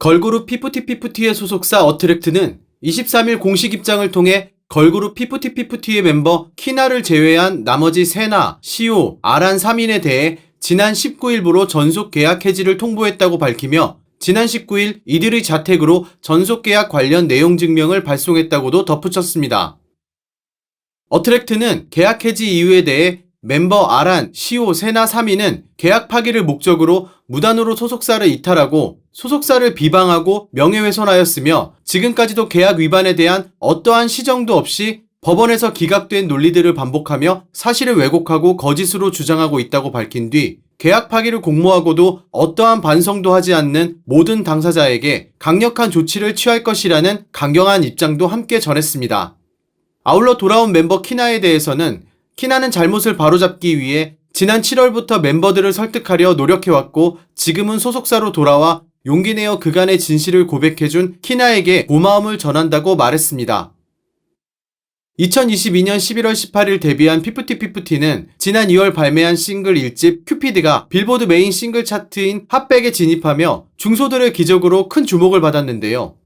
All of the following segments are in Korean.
걸그룹 피프티피프티의 소속사 어트랙트는 23일 공식 입장을 통해 걸그룹 피프티피프티의 멤버 키나를 제외한 나머지 세나, 시오, 아란 3인에 대해 지난 19일부로 전속 계약 해지를 통보했다고 밝히며 지난 19일 이들의 자택으로 전속 계약 관련 내용 증명을 발송했다고도 덧붙였습니다. 어트랙트는 계약 해지 이유에 대해 멤버 아란, 시오, 세나 3인은 계약 파기를 목적으로 무단으로 소속사를 이탈하고 소속사를 비방하고 명예훼손하였으며 지금까지도 계약 위반에 대한 어떠한 시정도 없이 법원에서 기각된 논리들을 반복하며 사실을 왜곡하고 거짓으로 주장하고 있다고 밝힌 뒤 계약 파기를 공모하고도 어떠한 반성도 하지 않는 모든 당사자에게 강력한 조치를 취할 것이라는 강경한 입장도 함께 전했습니다. 아울러 돌아온 멤버 키나에 대해서는 키나는 잘못을 바로잡기 위해 지난 7월부터 멤버들을 설득하려 노력해왔고 지금은 소속사로 돌아와 용기 내어 그간의 진실을 고백해준 키나에게 고마움을 전한다고 말했습니다. 2022년 11월 18일 데뷔한 피프티피프티는 지난 2월 발매한 싱글 1집 큐피드가 빌보드 메인 싱글 차트인 핫백에 진입하며 중소들의 기적으로 큰 주목을 받았는데요.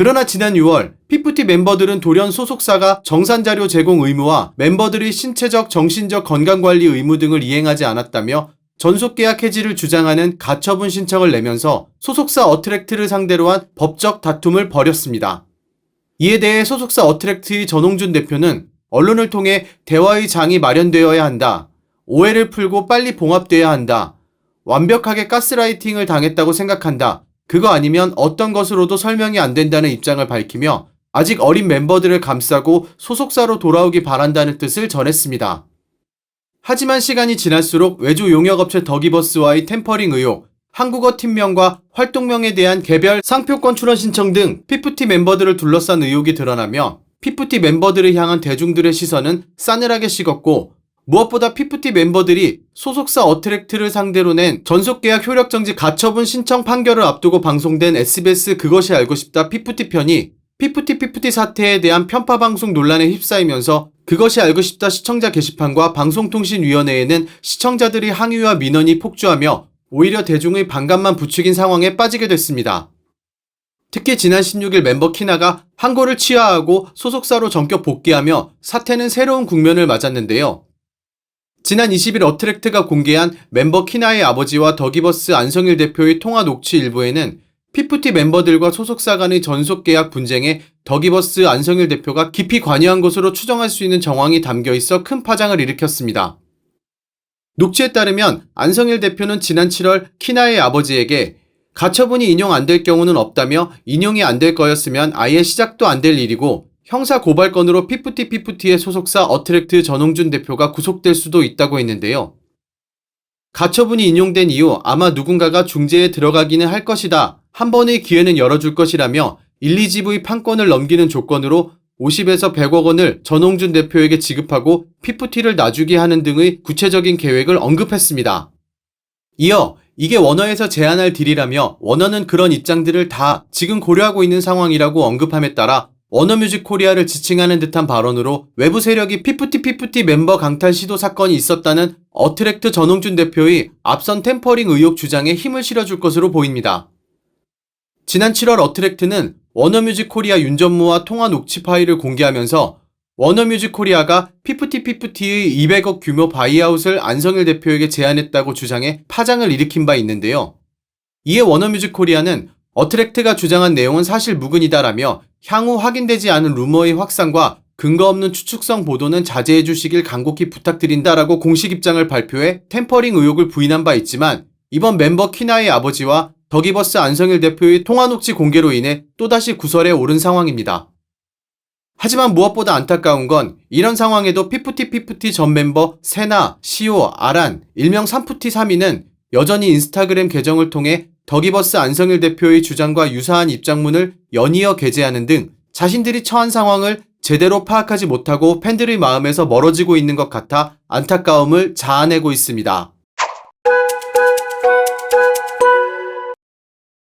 그러나 지난 6월 피프티 멤버들은 돌연 소속사가 정산자료 제공 의무와 멤버들의 신체적 정신적 건강관리 의무 등을 이행하지 않았다며 전속계약 해지를 주장하는 가처분 신청을 내면서 소속사 어트랙트를 상대로 한 법적 다툼을 벌였습니다. 이에 대해 소속사 어트랙트의 전홍준 대표는 언론을 통해 대화의 장이 마련되어야 한다. 오해를 풀고 빨리 봉합돼야 한다. 완벽하게 가스라이팅을 당했다고 생각한다. 그거 아니면 어떤 것으로도 설명이 안 된다는 입장을 밝히며 아직 어린 멤버들을 감싸고 소속사로 돌아오기 바란다는 뜻을 전했습니다. 하지만 시간이 지날수록 외주 용역업체 더기버스와의 템퍼링 의혹, 한국어 팀명과 활동명에 대한 개별 상표권 출원 신청 등 피프티 멤버들을 둘러싼 의혹이 드러나며 피프티 멤버들을 향한 대중들의 시선은 싸늘하게 식었고 무엇보다 피프티 멤버들이 소속사 어트랙트를 상대로 낸 전속계약 효력정지 가처분 신청 판결을 앞두고 방송된 SBS 그것이 알고 싶다 피프티 편이 피프티 피프티 사태에 대한 편파 방송 논란에 휩싸이면서 그것이 알고 싶다 시청자 게시판과 방송통신위원회에는 시청자들의 항의와 민원이 폭주하며 오히려 대중의 반감만 부추긴 상황에 빠지게 됐습니다. 특히 지난 16일 멤버 키나가 항고를 취하하고 소속사로 전격 복귀하며 사태는 새로운 국면을 맞았는데요. 지난 20일 어트랙트가 공개한 멤버 키나의 아버지와 더기버스 안성일 대표의 통화 녹취 일부에는 피프티 멤버들과 소속사 간의 전속 계약 분쟁에 더기버스 안성일 대표가 깊이 관여한 것으로 추정할 수 있는 정황이 담겨 있어 큰 파장을 일으켰습니다. 녹취에 따르면 안성일 대표는 지난 7월 키나의 아버지에게 가처분이 인용 안 될 경우는 없다며 인용이 안 될 거였으면 아예 시작도 안 될 일이고 형사 고발건으로 피프티 피프티의 소속사 어트랙트 전홍준 대표가 구속될 수도 있다고 했는데요. 가처분이 인용된 이후 아마 누군가가 중재에 들어가기는 할 것이다. 한 번의 기회는 열어줄 것이라며 1, 2집의 판권을 넘기는 조건으로 50에서 100억 원을 전홍준 대표에게 지급하고 피프티를 놔주게 하는 등의 구체적인 계획을 언급했습니다. 이어 이게 원어에서 제안할 딜이라며 원어는 그런 입장들을 다 지금 고려하고 있는 상황이라고 언급함에 따라 워너뮤직 코리아를 지칭하는 듯한 발언으로 외부 세력이 피프티 피프티 멤버 강탈 시도 사건이 있었다는 어트랙트 전홍준 대표의 앞선 템퍼링 의혹 주장에 힘을 실어줄 것으로 보입니다. 지난 7월 어트랙트는 워너뮤직 코리아 윤전무와 통화 녹취 파일을 공개하면서 워너뮤직 코리아가 피프티 피프티의 200억 규모 바이아웃을 안성일 대표에게 제안했다고 주장해 파장을 일으킨 바 있는데요. 이에 워너뮤직 코리아는 어트랙트가 주장한 내용은 사실 무근이다라며 향후 확인되지 않은 루머의 확산과 근거 없는 추측성 보도는 자제해 주시길 간곡히 부탁드린다라고 공식 입장을 발표해 템퍼링 의혹을 부인한 바 있지만 이번 멤버 키나의 아버지와 더기버스 안성일 대표의 통화 녹취 공개로 인해 또다시 구설에 오른 상황입니다. 하지만 무엇보다 안타까운 건 이런 상황에도 피프티 피프티 전 멤버 세나, 시오, 아란, 일명 삼프티 3위는 여전히 인스타그램 계정을 통해 더기버스 안성일 대표의 주장과 유사한 입장문을 연이어 게재하는 등 자신들이 처한 상황을 제대로 파악하지 못하고 팬들의 마음에서 멀어지고 있는 것 같아 안타까움을 자아내고 있습니다.